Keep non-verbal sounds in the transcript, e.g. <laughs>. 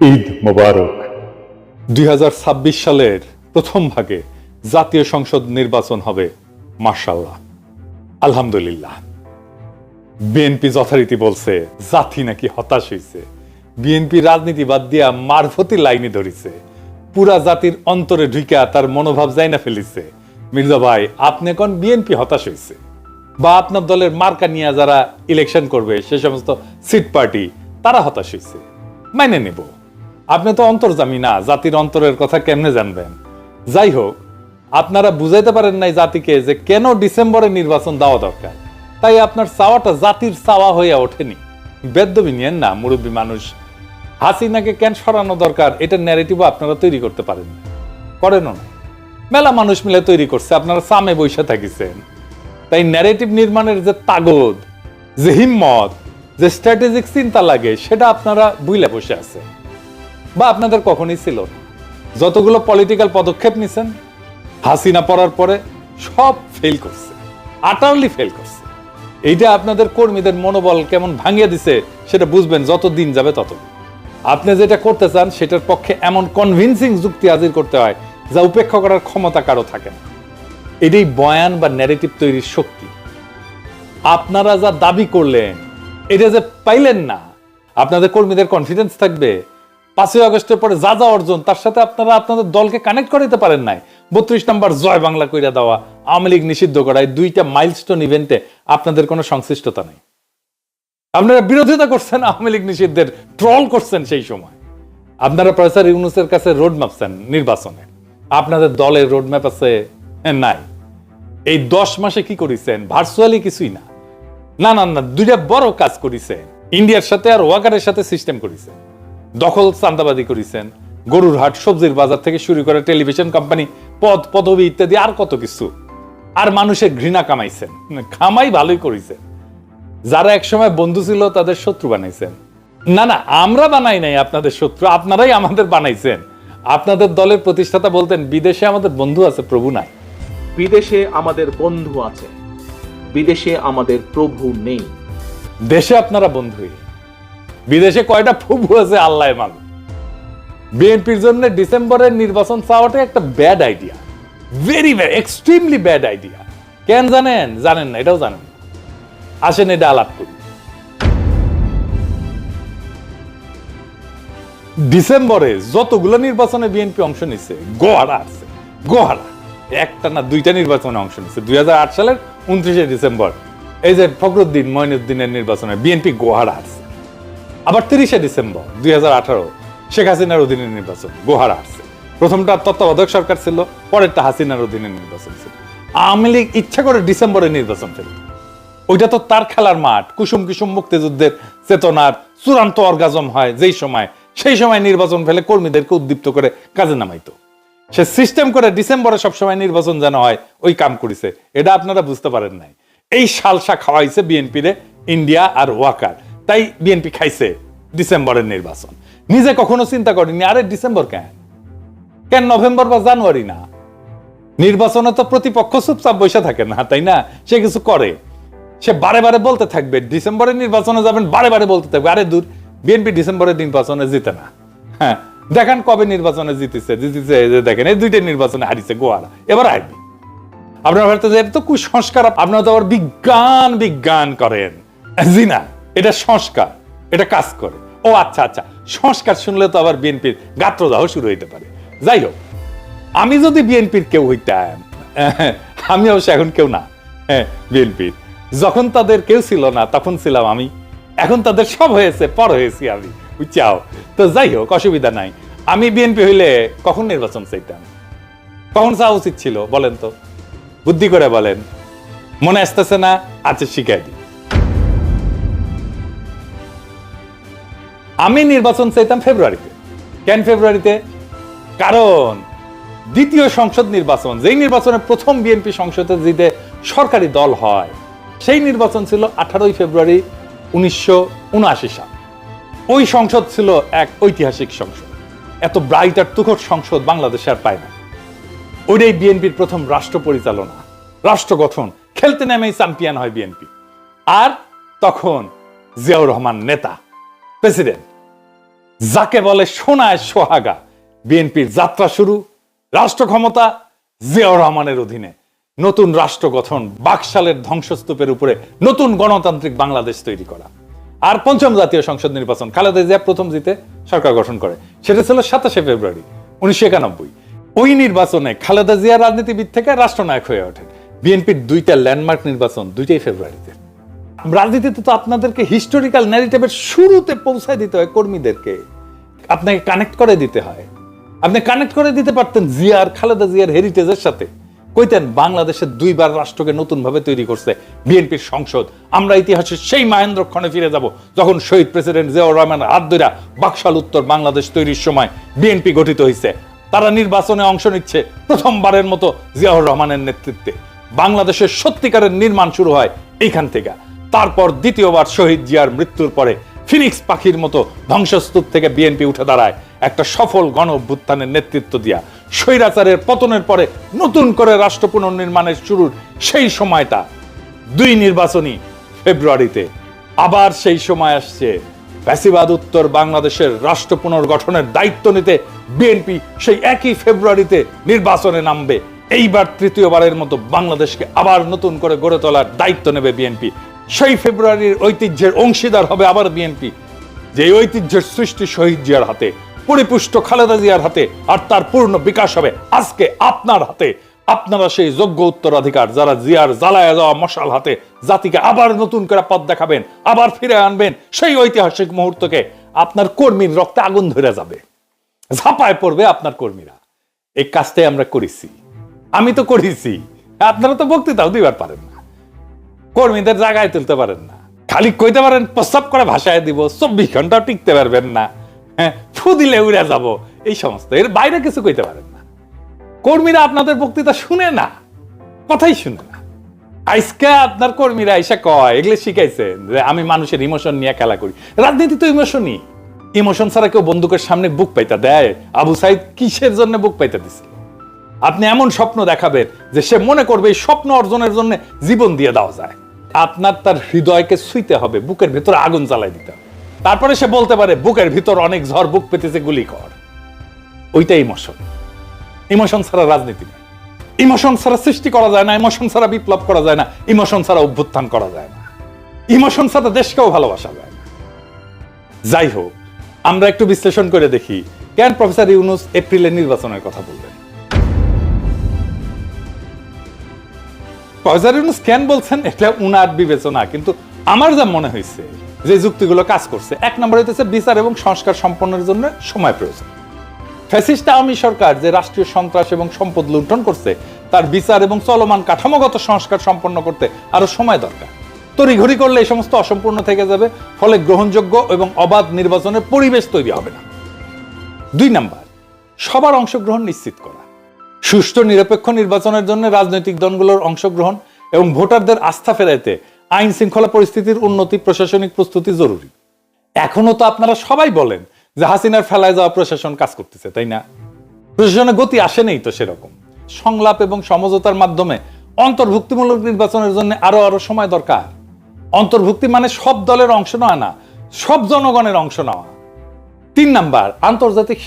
ঈদ মোবারক। দুই সালের প্রথম ভাগে জাতীয় সংসদ নির্বাচন হবে মার্শাল্লাহ আলহামদুলিল্লাহ। বিএনপি যথারীতি বলছে, জাতি নাকি হতাশ হয়েছে বিএনপি রাজনীতি বাদ দিয়া মারফতি লাইনে ধরিছে। পুরা জাতির অন্তরে ঢুইকা তার মনোভাব যাই না ফেলিছে। মির্জা ভাই, আপনি কোন বিএনপি হতাশ হয়েছে বা আপনার দলের মার্কা নিয়ে যারা ইলেকশন করবে, সে সমস্ত সিট পার্টি, তারা হতাশ হয়েছে মাইনে নেব। আপনি তো অন্তর্জামী না, জাতির অন্তরের কথা কেমনে জানবেন? যাই হোক, আপনারা বুঝাইতে পারেন নাই জাতিকে যে কেন ডিসেম্বরে নির্বাচন দেওয়া দরকার। তাই আপনার চাওয়াটা জাতির চাওয়া হয়ে ওঠেনি। বেদ্যবি নিয়েন না, মুরব্বী মানুষ। হাসিনাকে কেন সরানো দরকার, এটা ন্যারেটিভ আপনারা তৈরি করতে পারেন না। করেনও না। মেলা মানুষ মিলে তৈরি করছে, আপনারা সামে বৈশা থাকিছেন। তাই ন্যারেটিভ নির্মাণের যে তাগদ, যে হিম্মত, যে স্ট্র্যাটেজিক চিন্তা লাগে, সেটা আপনারা বুইলে বসে আছে বা আপনাদের কখনই ছিল। যতগুলো পলিটিক্যাল পদক্ষেপ নিছেন, হাসিনা পড়ার পরে সব ফেল করছে আটারলি ফেল করছে। এইটা আপনাদের কর্মীদের মনোবল কেমন ভাঙিয়ে দিছে, সেটা বুঝবেন, যত দিন যাবে তত। আপনি যেটা করতে চান, সেটার পক্ষে এমন কনভিনসিং যুক্তি হাজির করতে হয়, যা উপেক্ষা করার ক্ষমতা কারও থাকে না। এটাই বয়ান বা ন্যারেটিভ তৈরির শক্তি। আপনারা যা দাবি করলেন, এটা যে পাইলেন না, আপনাদের কর্মীদের কনফিডেন্স থাকবে পাঁচই আগস্টের পরে যা যা অর্জন, তার সাথে আপনারা আপনাদের দলকে কানেক্ট করাইতে পারেন নাই। বত্রিশ নম্বর জয় বাংলা কইরা দেওয়া, আওয়ামী লীগ নিষিদ্ধ করা, এই দুইটা মাইলস্টোন ইভেন্টে আপনাদের কোনো সংশ্লিষ্টতা নেই। আপনারা বিরোধিতা করছেন, আওয়ামী লীগ নিষিদ্ধের ট্রল করছেন সেই সময়। আপনারা প্রফেসর ইউনুসের কাছে রোড ম্যাপ চান নির্বাচনে। আপনাদের দলের রোড ম্যাপ আছে নাই। এই দশ মাসে কি করেছেন? ভার্চুয়ালি কিছুই না। না না না, দুইটা বড় কাজ করেছেন। ইন্ডিয়ার সাথে আর ওয়াকারের সাথে সিস্টেম করেছেন। দখল চান্দাবাদি করেছেন। গরুর হাট সবজির বাজার থেকে শুরু করে টেলিভিশন কোম্পানি পদ পদবি ইত্যাদি আর কত কিছু। আর মানুষের ঘৃণা কামাইছেন। কামাই ভালোই করেছেন। যারা একসময় বন্ধু ছিল তাদের শত্রু বানাইছেন। না না আমরা বানাই নাই আপনাদের শত্রু আপনারাই আমাদের বানাইছেন। আপনাদের দলের প্রতিষ্ঠাতা বলতেন বিদেশে আমাদের বন্ধু আছে প্রভু নাই। বিদেশে আমাদের বন্ধু আছে। বিদেশে আমাদের প্রভু নেই। দেশে আপনারা বন্ধুই। বিদেশে কয়টা প্রভু আছে, আল্লাহ মালুম বিএনপির জন্য ডিসেম্বরের নির্বাচন চাওয়াটা একটা bad idea very very extremely bad idea কেন জানেন? জানেন না, এটাও জানেন আসেন এটা আলাপ করি। ডিসেম্বরে যতগুলো নির্বাচনে বিএনপি অংশ নিছে গোহারা আছে গোহারা একটা না দুইটা নির্বাচনে অংশ নিছে। দুই সালের উনত্রিশে ডিসেম্বর, এই যে ফখরুদ্দিন মঈনুদ্দিনের নির্বাচনে বিএনপি গোহারা আছে। আবার তিরিশে ডিসেম্বর দুই হাজার আঠারো শেখ হাসিনার অধীনে নির্বাচন, গোহারা আছে প্রথমটা তত্ত্বাবধায়ক সরকার ছিল, পরেরটা হাসিনার অধীনে নির্বাচন ছিল। আওয়ামী লীগ ইচ্ছা করে ডিসেম্বরে নির্বাচন ফেলত ওইটা তো তার খেলার মাঠ, কুসুম কুসুম মুক্তিযুদ্ধের চেতনার চূড়ান্ত অর্গাজম হয় যেই সময়, সেই সময় নির্বাচন ফেলে কর্মীদেরকে উদ্দীপ্ত করে কাজে নামাইতো। সে সিস্টেম করে ডিসেম্বরে সবসময় নির্বাচন যেন হয়, ওই কাম করেছে। এটা আপনারা বুঝতে পারেন নাই। এই সালসা খাওয়াইছে বিএনপিরে, ইন্ডিয়া আর ওয়াকার। তাই বিএনপি খাইছে ডিসেম্বরের নির্বাচন। নিজে কখনো চিন্তা করেনি আরে ডিসেম্বর কেন? কেন নভেম্বর বা জানুয়ারি না? নির্বাচনে তো প্রতিপক্ষ চুপচাপ বসে থাকে না, তাই না? সে কিছু করে। সে বারে বারে বলতে থাকবে, ডিসেম্বরের নির্বাচনে যাবেন, বারে বারে বলতে থাকবে। আরে দূর, বিএনপি ডিসেম্বরের নির্বাচনে জিতে না। হ্যাঁ দেখেন কবে নির্বাচনে জিতেছে জিতেছে দেখেন, এই দুইটা নির্বাচনে হারিছে গোয়ারা। এবার হারবি আপনার ভারতে যে তো কুসংস্কার, আপনারা তো আবার বিজ্ঞান বিজ্ঞান করেন। জি না। এটা সংস্কার, এটা কাজ করে। ও আচ্ছা আচ্ছা সংস্কার শুনলে তো আবার বিএনপির গাত্রদাহ শুরু হইতে পারে। যাই হোক, আমি যদি বিএনপির কেউ হইতাম, <laughs> আমি অবশ্য এখন কেউ না হ্যাঁ বিএনপির। যখন তাদের কেউ ছিল না, তখন ছিলাম আমি। এখন তাদের সব হয়েছে, পর হয়েছি আমি, বুঝছাও? তো যাই হোক, অসুবিধা নাই। আমি বিএনপি হইলে কখন নির্বাচন চাইতাম? কখন চাওয়া উচিত ছিল, বলেন তো? বুদ্ধি করে বলেন। মনে আসতেছে না? আচ্ছা শিখাই দিই। আমি নির্বাচন চাইতাম ফেব্রুয়ারিতে। কেন ফেব্রুয়ারিতে? কারণ দ্বিতীয় সংসদ নির্বাচন, যেই নির্বাচনে প্রথম বিএনপি সংসদে জিতে সরকারি দল হয়, সেই নির্বাচন ছিল আঠারোই ফেব্রুয়ারি উনিশশো উনআশি সাল। ওই সংসদ ছিল এক ঐতিহাসিক সংসদ। এত ব্রাইট আর তুখর সংসদ বাংলাদেশে আর পায় না। ওইটাই বিএনপির প্রথম রাষ্ট্র পরিচালনা, রাষ্ট্র গঠন। খেলতে নেমেই চ্যাম্পিয়ন হয় বিএনপি। আর তখন জিয়াউর রহমান নেতা। প্রেসিডেন্ট, যাকে বলে সোনায় সোহাগা, বিএনপির যাত্রা শুরু রাষ্ট্র ক্ষমতা জিয়াউর রহমানের অধীনে। নতুন রাষ্ট্র গঠন, বাকশালের ধ্বংসস্তূপের উপরে নতুন গণতান্ত্রিক বাংলাদেশ তৈরি করা। আর পঞ্চম জাতীয় সংসদ নির্বাচন, খালেদা জিয়া প্রথম জিতে সরকার গঠন করে। সেটা ছিল সাতাশে ফেব্রুয়ারি, উনিশশো একানব্বই। ওই নির্বাচনে খালেদা জিয়া রাজনীতিবিদ থেকে রাষ্ট্রনায়ক হয়ে ওঠেন। বিএনপির দুইটা ল্যান্ডমার্ক নির্বাচন, দুইটাই ফেব্রুয়ারিতে। রাজনীতিতে তো আপনাদেরকে হিস্টোরিক্যাল ন্যারেটিভের শুরুতে পৌঁছায় দিতে হয় কর্মীদেরকে। আপনাকে কানেক্ট করে দিতে হয়। আপনি কানেক্ট করে দিতে পারতেন জিয়ার, খালেদা জিয়ার হেরিটেজের সাথে। কইতেন, বাংলাদেশের দুইবার রাষ্ট্রকে নতুন ভাবে তৈরি করছে বিএনপির সংসদ। আমরা ইতিহাসের সেই মহেন্দ্র ক্ষণে ফিরে যাব যখন শহীদ প্রেসিডেন্ট জিয়াউর রহমান হাত বাকশাল উত্তর বাংলাদেশ তৈরির সময় বিএনপি গঠিত হয়েছে তারা নির্বাচনে অংশ নিচ্ছে প্রথমবারের মতো জিয়াউর রহমানের নেতৃত্বে। বাংলাদেশের সত্যিকারের নির্মাণ শুরু হয় এইখান থেকে তারপর দ্বিতীয়বার শহীদ জিয়ার মৃত্যুর পরে ফিনিক্স পাখির মতো ধ্বংসস্তূপ থেকে বিএনপি উঠে দাঁড়ায়। একটা সফল গণ অভ্যুত্থানের নেতৃত্ব দিয়া। স্বৈরাচারের পতনের পরে নতুন করে রাষ্ট্র পুনর্নির্মাণের শুরুর সেই সময়টা। দুই নির্বাচনী ফেব্রুয়ারিতে। আবার সেই সময় আসছে। ফ্যাসিবাদ উত্তর বাংলাদেশের রাষ্ট্র পুনর্গঠনের দায়িত্ব নিতে বিএনপি সেই একই ফেব্রুয়ারিতে নির্বাচনে নামবে। এইবার তৃতীয়বারের মতো বাংলাদেশকে আবার নতুন করে গড়ে তোলার দায়িত্ব নেবে বিএনপি। সেই ফেব্রুয়ারির ঐতিহ্যের অংশীদার হবে আবার বিএনপি যে ঐতিহ্যের সৃষ্টি শহীদ জিয়ার হাতে, পরিপুষ্ট খালেদা জিয়ার হাতে, আর তার পূর্ণ বিকাশ হবে আজকে আপনার হাতে। আপনারা সেই যোগ্য উত্তরাধিকার যারা জিয়ার জ্বালায় যাওয়া মশাল হাতে জাতিকে আবার নতুন করে পথ দেখাবেন, আবার ফিরে আনবেন, সেই ঐতিহাসিক মুহূর্তকে আপনার কর্মীর রক্তে আগুন ধরে যাবে। ঝাঁপায় পড়বে আপনার কর্মীরা। এই কাজটাই আমরা করেছি। আমি তো করেছি। আপনারা তো বক্তৃতাও দিবার পারেন। কর্মীদের জায়গায় তুলতে পারেন না। খালি কইতে পারেন প্রস্তাব করে ভাষায় দিব, চব্বিশ ঘন্টাও টিকতে পারবেন না। হ্যাঁ ফু দিলে উড়ে যাব, এই সমস্ত। এর বাইরে কিছু কইতে পারেন না। কর্মীরা আপনাদের বক্তৃতা শুনে না, কথাই শুনে না। আজকে আপনার কর্মীরা এসে কয়, এগুলো শিখাইছে যে আমি মানুষের ইমোশন নিয়ে খেলা করি। রাজনীতি তো ইমোশনই ইমোশন ছাড়া কেউ বন্দুকের সামনে বুক পাইতা দেয়। আবু সাইদ কিসের জন্য বুক পাইতে দিছিল আপনি এমন স্বপ্ন দেখাবেন যে সে মনে করবে এই স্বপ্ন অর্জনের জন্য জীবন দিয়ে দেওয়া যায়। আপনার তার হৃদয়কে ছুঁইতে হবে, বুকের ভিতরে আগুন জ্বালাই দিতে তারপরে সে বলতে পারে, বুকের ভিতর অনেক ঝড়, বুক পেতেছে গুলি কর ওইটাই ইমোশন ইমোশন ছাড়া রাজনীতি নেই। ইমোশন ছাড়া সৃষ্টি করা যায় না ইমোশন ছাড়া বিপ্লব করা যায় না ইমোশন ছাড়া অভ্যুত্থান করা যায় না। ইমোশন ছাড়া দেশকেও ভালোবাসা যায় না। যাই হোক, আমরা একটু বিশ্লেষণ করে দেখি। কেন প্রফেসর ইউনুস এপ্রিলের নির্বাচনের কথা বলবেন ইউনুস কেন বলছেন এটা উনার বিবেচনা। কিন্তু আমার যা মনে হয়েছে যে যুক্তিগুলো কাজ করছে, এক নম্বর হইতেছে বিচার এবং সংস্কার সম্পন্নের জন্য সময় প্রয়োজন। ফ্যাসিস্ট আওয়ামী সরকার যে রাষ্ট্রীয় সন্ত্রাস এবং সম্পদ লুণ্ঠন করছে, তার বিচার এবং চলমান কাঠামোগত সংস্কার সম্পন্ন করতে আরও সময় দরকার। তড়িঘড়ি করলে এই সমস্ত অসম্পূর্ণ থেকে যাবে, ফলে গ্রহণযোগ্য এবং অবাধ নির্বাচনের পরিবেশ তৈরি হবে না। দুই নাম্বার, সবার অংশগ্রহণ নিশ্চিত করা। সুষ্ঠু নিরপেক্ষ নির্বাচনের জন্য রাজনৈতিক দলগুলোর অংশগ্রহণ এবং ভোটারদের আস্থা ফেরাইতে আইন শৃঙ্খলা পরিস্থিতির উন্নতি, প্রশাসনিক প্রস্তুতি জরুরি। এখনও তো আপনারা সবাই বলেন যে হাসিনার ফেলায় যাওয়া প্রশাসন কাজ করতেছে, তাই না? প্রশাসনের গতি আসে নেই তো সেরকম। সংলাপ এবং সমঝোতার মাধ্যমে অন্তর্ভুক্তিমূলক নির্বাচনের জন্য আরও আরও সময় দরকার। অন্তর্ভুক্তি মানে সব দলের অংশ নেওয়া না, সব জনগণের অংশ নেওয়া। তিন নাম্বার, আন্তর্জাতিক